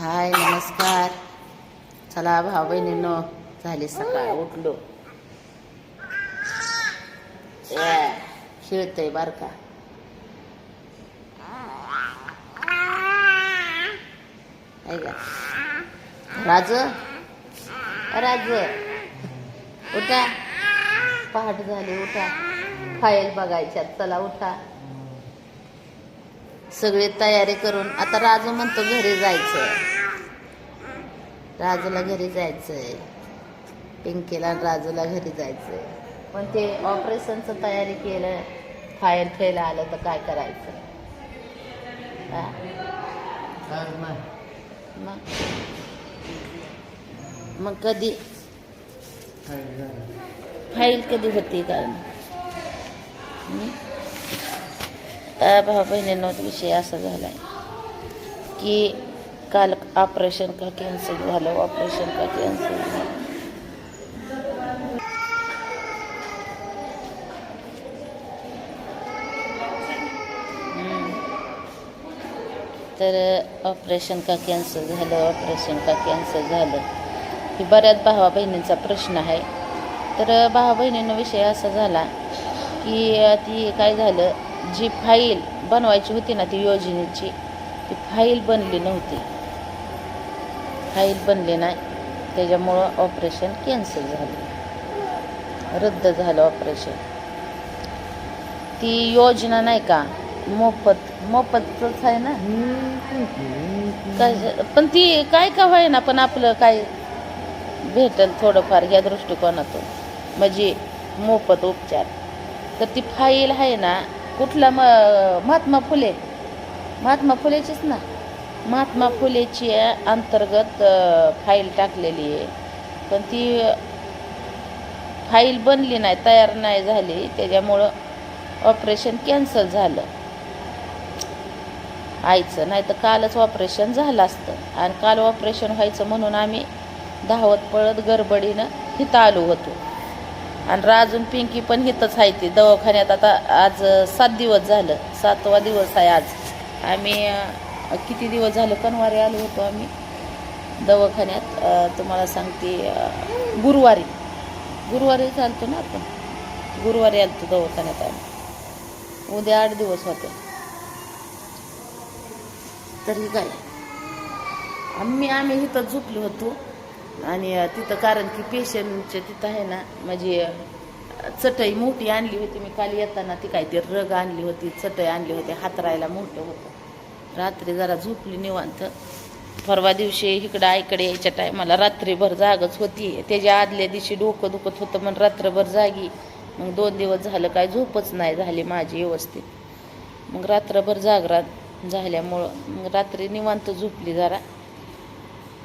हाय नमस्कार. चला भाऊ बहिणींनो झाली सकाळ. उठलो. खेळतय बार का? का? राज? राज. उठा. पहाट झाली उठा. फाईल बघायच्यात. चला उठा. सगळी तयारी करून आता राजू म्हणतो घरी जायचं राजूला घरी जायचंय. पिंकीला राजूला घरी जायचंय. पण ते ऑपरेशनचं तयारी केलं फायर फेल आलं तर काय करायचं? हा? मग? मग कधी? फाईल कधी होती कारण त्या भावा बहिणींना विषय असा झालाय की काल ऑपरेशन का कॅन्सल झालं ऑपरेशन का कॅन्सल झालं? तर ऑपरेशन का कॅन्सल झालं ऑपरेशन का कॅन्सल झालं ही बऱ्याच भावा बहिणींचा प्रश्न आहे. तर भावा बहिणींना विषय असा झाला की ती काय झालं? जी फाईल बनवायची होती ना ती योजनेची ती फाईल बनली नव्हती. फाईल बनली नाही. त्याच्यामुळं ऑपरेशन कॅन्सल झालं. रद्द झालं ऑपरेशन ती योजना नाही का? मोफत मोफतच आहे ना? काय पण ती काय का व्हाय ना पण आपलं काय भेटल थोडंफार या दृष्टिकोनातून. म्हणजे मोफत उपचार. तर ती फाईल आहे ना कुठला म महात्मा फुले. महात्मा फुलेचीच ना. महात्मा फुलेची अंतर्गत फाईल टाकलेली आहे. पण ती फाईल बनली नाही तयार नाही झाली. त्याच्यामुळं ऑपरेशन कॅन्सल झालं. आईचं नाही तर कालच ऑपरेशन झालं असतं. आणि काल ऑपरेशन व्हायचं म्हणून आम्ही धावत पळत गडबडीनं इथं आलो होतो. आणि राजून पिंकी पण हिथंच आहे ती. दवाखान्यात आता आज सात दिवस झालं. सातवा दिवस आहे आज. आम्ही किती दिवस झालं? कनवारी आलो होतो आम्ही दवाखान्यात. तुम्हाला सांगते गुरुवारी. गुरुवारी चालतो ना आपण. गुरुवारी आलतो दवाखान्यात आम्ही. उद्या आठ दिवस होते. तरी काय? आम्ही आम्ही इथं झोपलो होतो. आणि तिथं कारण की पेशंटचे तिथं आहे ना म्हणजे चटई मोठी आणली होती मी काल येताना ती काय ते रग आणली होती चटई आणली होती हातरायला मोठं होतं. रात्री जरा झोपली निवांत. परवा दिवशी इकडं आईकडे यायच्या टायमाला रात्रीभर जागच होती. त्याच्या आदल्या दिवशी डोकं दुखत होतं मग रात्रभर जागी. मग दोन दिवस झालं काय झोपच नाही झाली माझी व्यवस्थित. मग रात्रभर जागरात झाल्यामुळं मग रात्री निवांत झोपली जरा.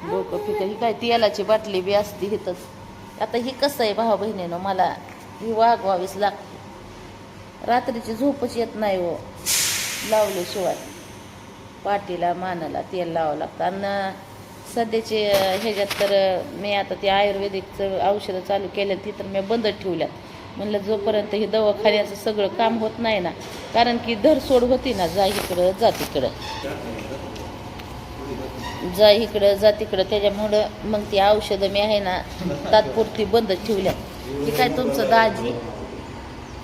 डोकं फिकं. ही काय तेलाची बाटली बी असते हिथंच आता ही कसं आहे भावा बहिणीनं मला ही वागवावीच लागते. रात्रीची झोपच येत नाही हो. लावल्याशिवाय पाटीला मानाला तेल लावावं लागतं. आणि सध्याचे ह्याच्यात तर मी आता ते आयुर्वेदिकचं औषधं चालू केलं ती तर मी बंद ठेवल्यात. म्हणलं जोपर्यंत हे दवाखान्याचं सगळं काम होत नाही ना कारण की धरसोड होती ना जा इकडं जा तिकडं. जा इकडं जा तिकडं. त्याच्यामुळं मग ती औषधं मी आहे ना तात्पुरती बंद ठेवल्या. की काय तुमचं दाजी?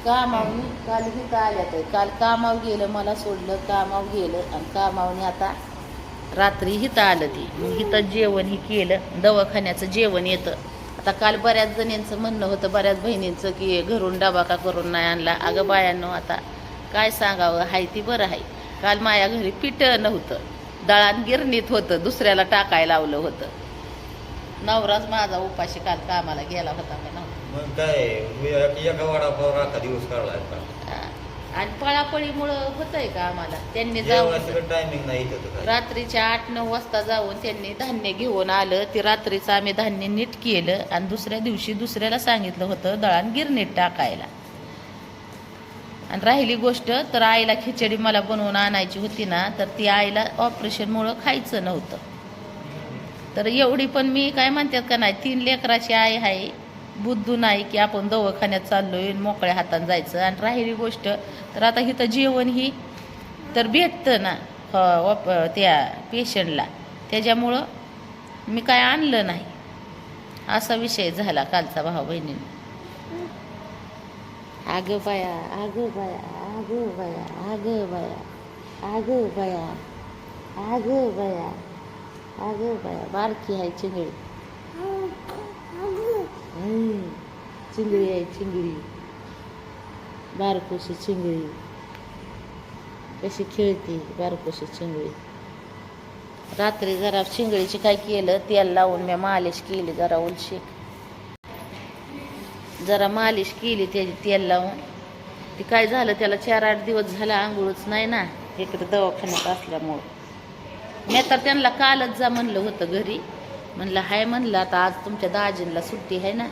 कामावनी काल इथं आल्या तर काल कामाव गेलं मला सोडलं कामाव गेलं. आणि कामावनी आता रात्री हिथं आलं ती. मग हिथं जेवण ही केलं. दवाखान्याचं जेवण येतं. आता काल बऱ्याच जणींचं म्हणणं होतं बऱ्याच बहिणींचं की घरून डबा का करून नाही आणला. अगं बायांनो आता काय सांगावं? हाय ती बरं आहे काल माझ्या घरी पिठं नव्हतं. दळण गिरणीत होतं दुसऱ्याला टाकायला लावलं होतं. नवराच माझा उपाशी काल कामाला गेला होता का मग काय मी एका वडापाव दिवस का आणि पळापळीमुळं होतंय का आम्हाला? त्यांनी जाऊन टायमिंग नाही. रात्रीच्या आठ नऊ वाजता जाऊन त्यांनी धान्य घेऊन आलं. ते रात्रीचं आम्ही धान्य नीट केलं आणि दुसऱ्या दिवशी दुसऱ्याला सांगितलं होतं दळण गिरणीत टाकायला. आणि राहिली गोष्ट तर आईला खिचडी मला बनवून आणायची होती ना तर ती आईला ऑपरेशनमुळं खायचं नव्हतं. तर एवढी पण मी काय म्हणतात का नाही तीन लेकराची आई आहे बुद्धू नाही की आपण दवाखान्यात चाललोय आणि मोकळ्या हाताने जायचं. आणि राहिली गोष्ट तर आता इथं जेवण ही तर भेटतं ना ऑप- त्या पेशंटला. त्याच्यामुळं मी काय आणलं नाही. असा विषय झाला कालचा भाऊ बहिणीने. आग बाया आग बाया आग बाया आग बाया आग बाया आग बाया आग बाया. बारकी आहे चिंगळी. चिंगळी आहे चिंगळी. बारकोशी चिंगळी. कशी खेळते बारकोशी चिंगळी. रात्री जरा चिंगळीची काय केलं तेल लावून मी मालिश केली जरा उलशी. जरा मालिश केली त्याची तेल लावून. ती काय झालं त्याला चार आठ दिवस झाला आंघोळच नाही ना. इकडे दवाखान्यात असल्यामुळं. मी तर त्यांना कालच जा म्हणलं होतं घरी. म्हणलं हाय म्हणलं आता आज तुमच्या दाजींला सुट्टी आहे ना.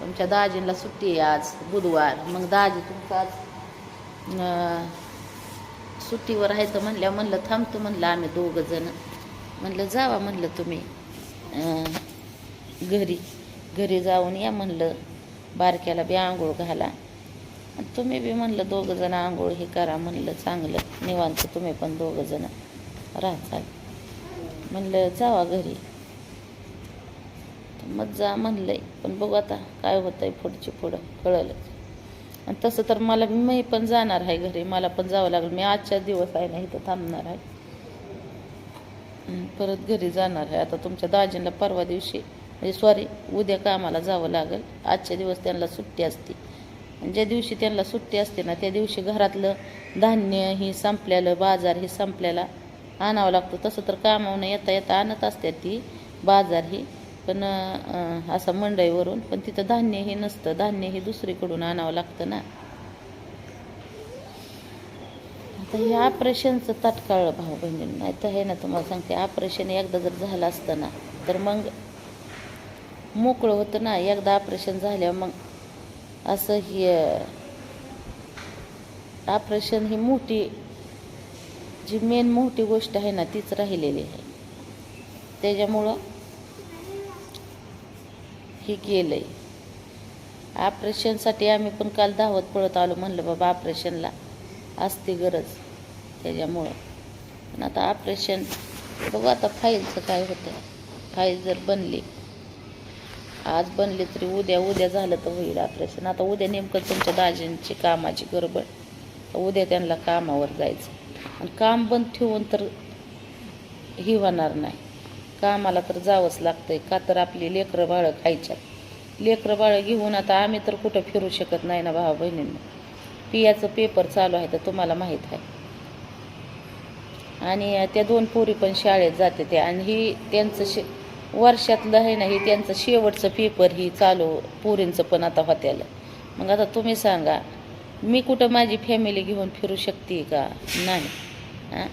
तुमच्या दाजींला सुट्टी आहे आज बुधवार. मग दाजी तुमचं आज सुट्टीवर आहे तर म्हणल्या म्हणलं थांबतो म्हणलं आम्ही दोघं जण. म्हणलं जावा म्हणलं तुम्ही घरी. घरी जाऊन या म्हणलं बारक्याला बी आंघोळ घाला. तुम्ही बी म्हणलं दोघं जण आंघोळ हे करा म्हणलं चांगलं. निवांत तुम्ही पण दोघं जण राहताल म्हणलं जावा घरी. मग जा म्हणलंय. पण बघू आता काय होतंय पुढची पुढं कळलं आणि तसं तर मला मी पण जाणार आहे घरी. मला पण जावं लागेल. मी आजच्या दिवस आहे ना इथं थांबणार आहे. परत घरी जाणार आहे. आता तुमच्या दाजींना परवा दिवशी म्हणजे सॉरी उद्या कामाला जावं लागेल. आजच्या दिवस त्यांना सुट्टी असते. ज्या दिवशी त्यांना सुट्टी असते ना त्या दिवशी घरातलं धान्य ही संपल्यालं बाजार ही संपल्याला आणावं लागतं. तसं तर कामावून येता येता आणत असते ती बाजार ही. पण असं मंडईवरून पण तिथं धान्य हे नसतं. धान्य हे दुसरीकडून आणावं लागतं ना. आता हे ऑपरेशनचं तात्काळ भाऊ बहिणी नाही तर हे ना तुम्हाला सांगते ऑपरेशन एकदा जर झालं असतं ना तर मग मोकळं होतं ना एकदा ऑपरेशन झाल्यावर मग असं ही ऑपरेशन ही मोठी जी मेन मोठी गोष्ट आहे ना तीच राहिलेली आहे. त्याच्यामुळं हे केलंय ऑपरेशनसाठी आम्ही पण काल धावत पळत आलो म्हणलं बाबा ऑपरेशनला असते गरज. त्याच्यामुळं. पण आता ऑपरेशन बघू आता फाईलचं काय होतं. फाईल जर बनली आज बनली तरी उद्या उद्या झालं तर होईल ऑपरेशन आता उद्या नेमकं तुमच्या दाजींची कामाची गडबड. उद्या त्यांना कामावर जायचं. आणि काम बंद ठेवून तर ही होणार नाही. कामाला तर जावंच लागतंय. का तर आपली लेकरं बाळं खायच्यात. लेकरं बाळं घेऊन आता आम्ही तर कुठं फिरू शकत नाही ना भावा बहिणींना. पियाचं पेपर चालू आहे तर तुम्हाला माहीत आहे. आणि त्या दोन पोरी पण शाळेत जाते ते. आणि ही त्यांचं शे वर्षातलं आहे ना हे त्यांचं शेवटचं पेपर ही चालू पोरींचं पण आता होत्याला. मग आता तुम्ही सांगा मी कुठं माझी फॅमिली घेऊन फिरू शकते का? नाही. हां?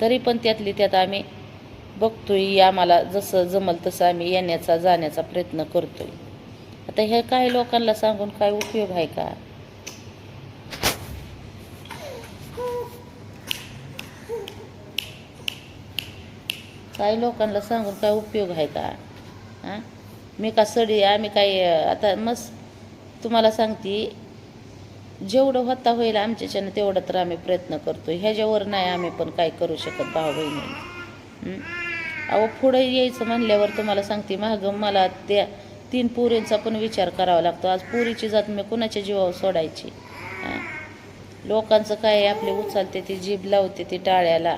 तरी पण त्यातली त्यात आम्ही बघतोय आम्हाला जसं जमल तसं आम्ही येण्याचा जाण्याचा प्रयत्न करतोय. आता हे काही लोकांना सांगून काय उपयोग आहे का? काही लोकांना सांगून काय उपयोग आहे का? हां? मी का सडी आम्ही काय आता मस्त तुम्हाला सांगते जेवढं होता होईल आमच्याच्यानं तेवढं तर आम्ही प्रयत्न करतो ह्याच्यावर नाही आम्ही पण काय करू शकत भाऊ बहिणी. अहो पुढे यायचं म्हणल्यावर तुम्हाला सांगते मागं मला त्या तीन पुरींचा पण विचार करावा लागतो. आज पुरीची जात मी कुणाच्या जीवावर सोडायची? हां? लोकांचं काय आपले उचलते ती जीभ लावते ती टाळ्याला.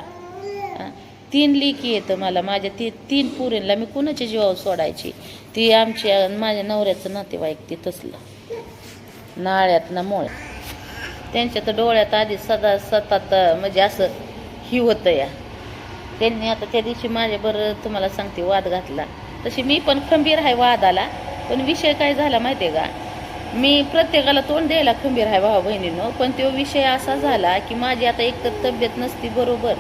तीन लेकी येतं मला. माझ्या ती तीन पुरींला मी कुणाच्या जीवावर सोडायची? ती आमच्या माझ्या नवऱ्याचं नातेवाईक ती तसलं. नाळ्यातनं मोळ त्यांच्या तर डोळ्यात आधी सदा सतत म्हणजे असं ही होतं या. त्यांनी आता त्या दिवशी माझ्याबरोबर तुम्हाला सांगते वाद घातला. तशी मी पण खंबीर आहे वादाला पण विषय काय झाला माहिती आहे का? मी प्रत्येकाला तोंड द्यायला खंबीर आहे भाऊ बहिणीनं पण तो विषय असा झाला की माझी आता एकतर तब्येत नसती बरोबर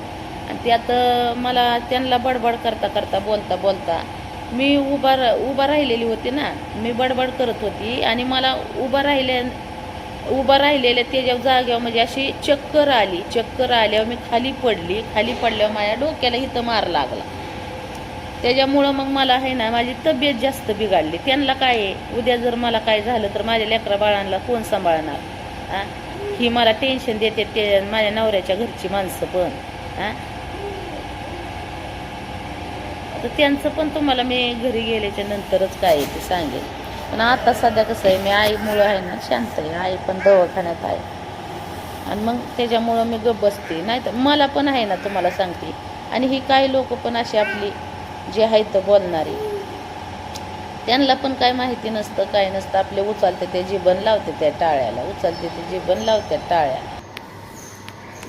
आणि त्यात मला त्यांना बडबड करता करता बोलता बोलता मी उभा रा- उभा राहिलेली होती ना मी बडबड करत होती आणि मला उभा राहिल्या उभा राहिलेल्या त्याच्या जागेवर म्हणजे अशी चक्कर आली चक्कर आल्यावर मी खाली पडली खाली पडल्यावर माझ्या डोक्याला इथं मार लागला. त्याच्यामुळं मग मला आहे ना माझी तब्येत जास्त बिघडली. त्यांना काय आहे? उद्या जर मला काय झालं तर माझ्या लेकरा बाळांना कोण सांभाळणार? ही मला टेन्शन देते ते माझ्या नवऱ्याच्या घरची माणसं पण. हां तर त्यांचं पण तुम्हाला मी घरी गेल्याच्या नंतरच काय आहे ते सांगेल पण आता सध्या कसं आहे मी आईमुळं आहे ना शांत आहे. आई पण दवाखान्यात आहे. आणि मग त्याच्यामुळं मी गप बसते. नाही तर मला पण आहे ना तुम्हाला सांगते. आणि ही काही लोक पण अशी आपली जे आहेत बोलणारी. त्यांना पण काय माहिती नसतं काय नसतं. आपले उचलते ते जीवन लावते त्या टाळ्याला. उचलते ते जीवन लावते टाळ्या.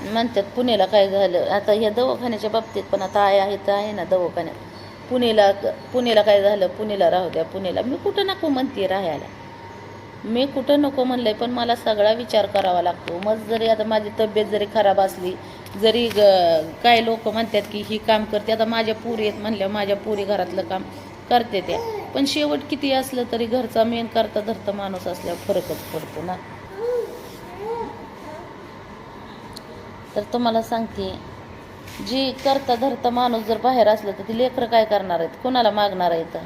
म्हणतात पुण्याला काय झालं? आता ह्या दवाखान्याच्या बाबतीत पण आता आहे आहे तर आहे ना दवाखान्यात. पुणेला पुणेला काय झालं? पुणेला राहू द्या पुणेला. मी कुठं नको म्हणते राहायला. मी कुठं नको म्हणलं आहे पण मला सगळा विचार करावा लागतो. मग जरी आता माझी तब्येत जरी खराब असली जरी ग- काय लोक म्हणतात की ही काम करते आता माझ्या पुरी आहेत म्हणल्या माझ्या पुरी घरातलं काम करते त्या पण शेवट किती असलं तरी घरचा मेन करता धरता माणूस असल्यावर फरकच पडतो ना. तर तुम्हाला सांगते जी करता धरता माणूस जर बाहेर असलं तर ती लेकरं काय करणार आहेत? कोणाला मागणार आहेत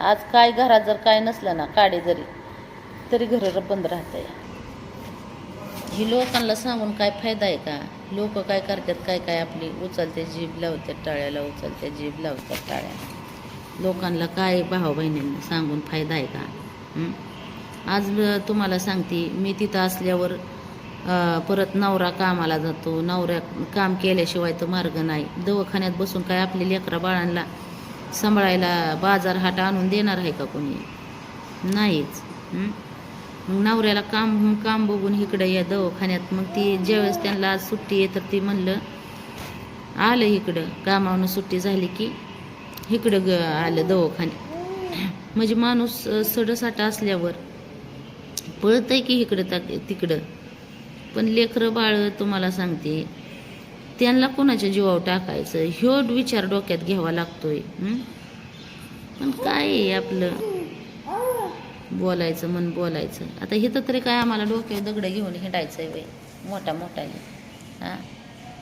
आज काय घरात जर काय नसलं ना काडे जरी तरी घर बंद राहतंय. ही लोकांना सांगून काय फायदा आहे का? लोक काय करतात काय काय आपली उचलते जीभ लावतात टाळ्याला उचलते जीभ लावतात टाळ्या लोकांना काय भाऊ बहिणींना सांगून फायदा आहे का? आज तुम्हाला सांगते मी तिथं असल्यावर परत नवरा कामाला जातो. नवऱ्या काम केल्याशिवाय तर मार्ग नाही. दवाखान्यात बसून काय आपली लेकरा बाळांना सांभाळायला बाजार हाट आणून देणार आहे का कोणी? नाहीच. मग नवऱ्याला काम काम बघून इकडं या दवाखान्यात. मग ती ज्यावेळेस त्यांना आज सुट्टी आहे तर ती म्हणलं आलं इकडं. कामावरून सुट्टी झाली की इकडं ग आलं दवाखाने म्हणजे माणूस सडसाटा असल्यावर पळतंय की इकडं ता तिकडं? पण लेकरं बाळ तुम्हाला सांगते त्यांना कोणाच्या जीवावर टाकायचं? ह्यो विचार डोक्यात घ्यावा लागतोय. पण काय आहे आपलं? बोलायचं मन बोलायचं. आता हे तरी काय आम्हाला डोक्यावर दगडं घेऊन हिंडायचं आहे बाई मोठा मोठाले हां?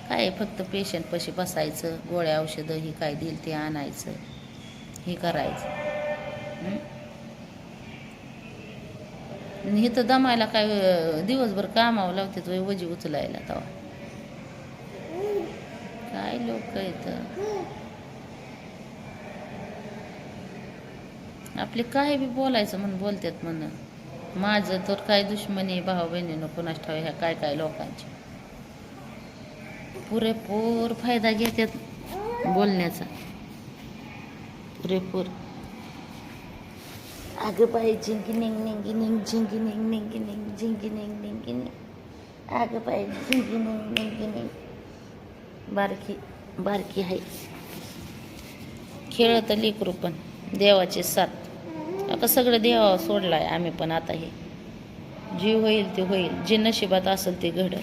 काय आहे, फक्त पेशंट पशी बसायचं गोळ्या औषधं ही काय देईल ते आणायचं हे करायचं. आणि इथं दमायला काय दिवसभर कामावं लावते तो वजी उचलायला तवा काय लोक इथं आपले काय बी बोलायचं म्हणून बोलतात म्हण माझं तर काय दुश्मनी भाऊ बहिणीनं कोणाच ठाव ह्या काय काय लोकांची. पुरेपूर फायदा घेतात बोलण्याचा. पुरेपूर. अगं बाई झिंगी निंग निंगी निंग झिंगी निंग निंगी निंग झिंगी निंग निंगी निंग अगं बाई झिंगी निंग निंगी निंग बारकी बारकी आहे खेळत लेकरू पण देवाचे साथ. आता सगळं देवावर सोडलाय आम्ही पण आता हे. जे होईल ते होईल जे नशिबात असेल ते घडल.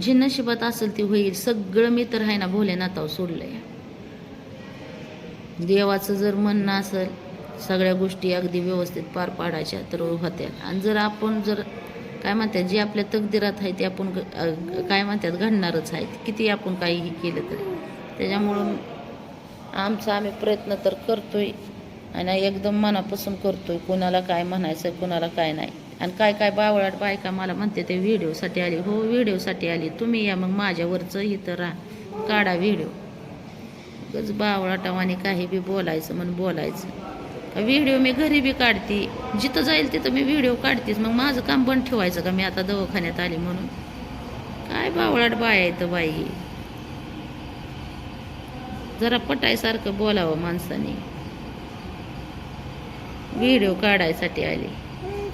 जे नशिबात असेल ते होईल सगळं मी तर आहे ना भोलेनाथावर सोडलंय. देवाचं जर म्हणणं असेल सगळ्या गोष्टी अगदी व्यवस्थित पार पाडायच्या तर होत्या. आणि जर आपण जर काय म्हणतात जे आपल्या तकदिरात आहे ते आपण काय म्हणतात घडणारच आहेत किती आपण काहीही केलं तरी. त्याच्यामुळं आमचा आम्ही प्रयत्न तर करतोय आणि एकदम मनापासून करतोय. कुणाला काय म्हणायचं कुणाला काय नाही. आणि काय काय बावळाट बायका मला म्हणते ते व्हिडिओसाठी आली. हो व्हिडिओसाठी आली. तुम्ही या मग माझ्यावरचं इथं राहा. काढा व्हिडिओ. उगाच बावळाटावाने काही बी बोलायचं म्हणून बोलायचं. व्हिडिओ मी घरी बी काढते. जिथं जाईल तिथं मी व्हिडिओ काढतेच मग माझं काम बंद ठेवायचं का? मी आता दवाखान्यात आली म्हणून. काय बावळाट बाय आहे तर बाई. जरा पटायसारखं बोलावं माणसाने. व्हिडिओ काढायसाठी आले.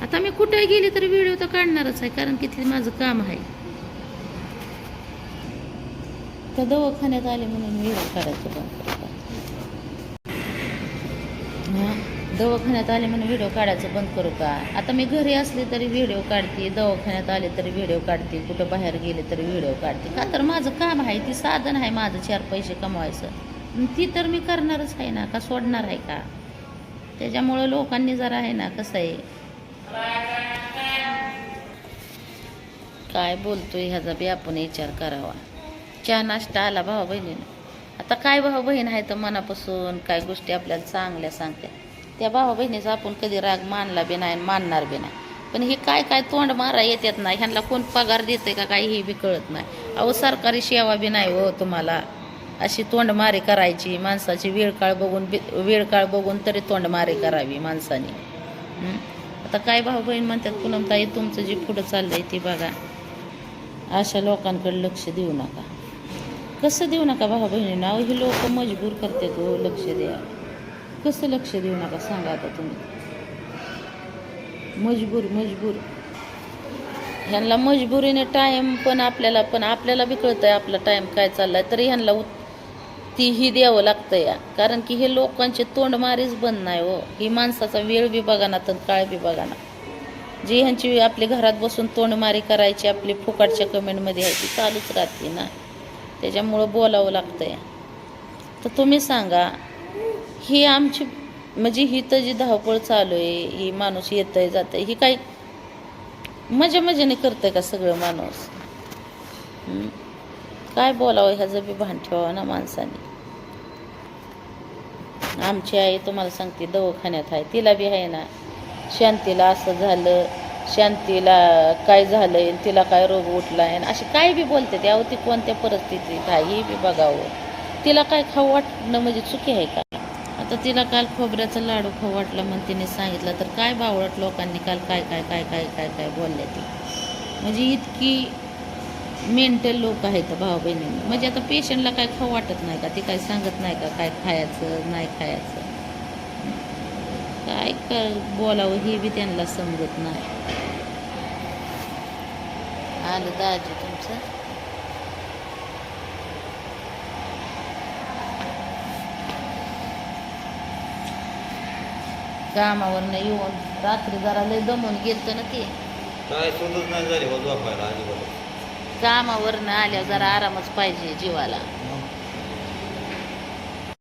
आता मी कुठे गेली तर व्हिडिओ तर काढणारच आहे कारण की ते माझं काम आहे. तर दवाखान्यात आले म्हणून व्हिडिओ काढायचं बंद करतात दवाखान्यात आले म्हणून व्हिडिओ काढायचं बंद करू का? आता मी घरी असले तरी व्हिडिओ काढते दवाखान्यात आले तरी व्हिडिओ काढते कुठं बाहेर गेले तरी व्हिडिओ काढते. का तर माझं काम आहे ती साधन आहे माझं चार पैसे कमवायचं. ती तर मी करणारच आहे ना का सोडणार आहे का? त्याच्यामुळं लोकांनी जरा आहे ना कसं आहे? काय बोलतोय ह्याचा बी आपण विचार करावा. चहा नाश्ता आला भाऊ बहिणीनं. आता काय भाऊ बहीण आहे तर मनापासून काय गोष्टी आपल्याला चांगल्या सांगतात त्या भावा बहिणीचा आपण कधी राग मानला बी नाही आणि मानणार बी नाही. पण हे काय काय तोंड मारा येतात ना ह्यांना कोण पगार देते का काही हे बी कळत नाही. अहो सरकारी सेवा बी नाही हो तुम्हाला. अशी तोंडमारी करायची माणसाची वेळ काळ बघून बी- वेळ काळ बघून तरी तोंडमारी करावी माणसाने. आता काय भाऊ बहीण म्हणतात पूनमताई तुमचं जे पुढं चाललंय ते बघा. अशा लोकांकडे लक्ष देऊ नका. कसं देऊ नका भाऊ बहिणींना? अहो ही लोक मजबूर करतात हो लक्ष द्या. कसं लक्ष देऊ नका सांगा आता तुम्ही. मजबूर मजबूर. ह्यांना मजबुरीने टाईम पण आपल्याला पण आपल्याला बी आहे आपला टाईम काय चाललाय तरी ह्यांना उत् तीही द्यावं लागतं या. कारण की हे लोकांचे तोंडमारीच बंद नाही हो. ही माणसाचा वेळ बी बघाना तर काळ बी बघाना जी ह्यांची आपली घरात बसून तोंडमारी करायची आपली फुकाटच्या कमेंटमध्ये आहे ती चालूच राहते ना. त्याच्यामुळं बोलावं लागतं या तर तुम्ही सांगा ही आमची म्हणजे ही तर जी धावपळ चालू आहे ही माणूस येतंय आहे ही काही मजा मजेने करतंय का सगळं माणूस? काय बोलावं ह्याचं बी भान ठेवावं ना माणसाने. आमची आई तुम्हाला सांगते दवाखान्यात आहे तिला बी आहे ना शांतीला असं झालं शांतीला काय झालंय तिला काय रोग उठला आहे असे काय बी बोलते ते अहो ती कोणत्या परिस्थितीत आहे हे बी बघावं. तिला काय खाऊ वाटणं म्हणजे चुकी आहे का? तर तिला काल खोबऱ्याचा लाडू खाऊ वाटला म्हणून तिने सांगितलं. तर काय बावळट लोकांनी काल काय काय काय काय काय काय बोलले ते? म्हणजे इतकी मेंटल लोक आहेत भाऊ बहिणी म्हणजे आता पेशंटला काय खाऊ वाटत नाही का? ते काय सांगत नाही का काय खायचं नाही खायचं? काय कर बोलावं हे बी त्यांना समजत नाही. आलं दाजी तुमचं? कामावरनं येऊन. रात्री जरा लय दमून गेलतं ना ते. काय सुधच नाही झाली झोपायला अजिबात कामावरनं आल्यावर जरा आरामच पाहिजे जीवाला.